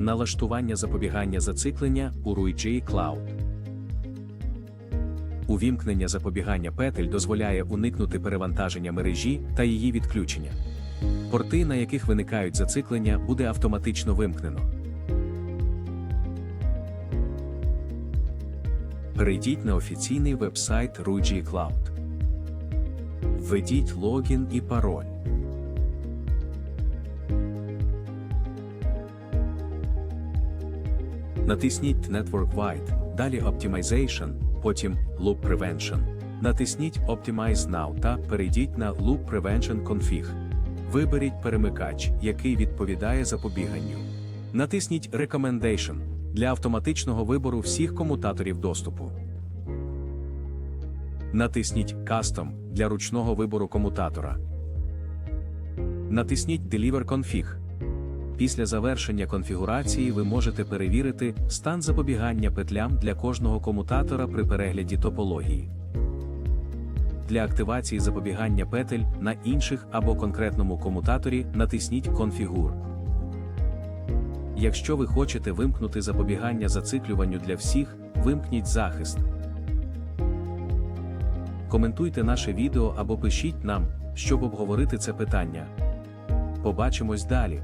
Налаштування запобігання зациклення у RUI Cloud. Увімкнення запобігання петель дозволяє уникнути перевантаження мережі та її відключення. Порти, на яких виникають зациклення, буде автоматично вимкнено. Перейдіть на офіційний веб-сайт RUI Cloud. Введіть логін і пароль. Натисніть Network Wide, далі Optimization, потім Loop Prevention. Натисніть Optimize Now та перейдіть на Loop Prevention Config. Виберіть перемикач, який відповідає запобіганню. Натисніть Recommendation для автоматичного вибору всіх комутаторів доступу. Натисніть Custom для ручного вибору комутатора. Натисніть Deliver Config. Після завершення конфігурації ви можете перевірити стан запобігання петлям для кожного комутатора при перегляді топології. Для активації запобігання петель на інших або конкретному комутаторі натисніть Конфігур. Якщо ви хочете вимкнути запобігання зациклюванню для всіх, вимкніть захист. Коментуйте наше відео або пишіть нам, щоб обговорити це питання. Побачимось далі.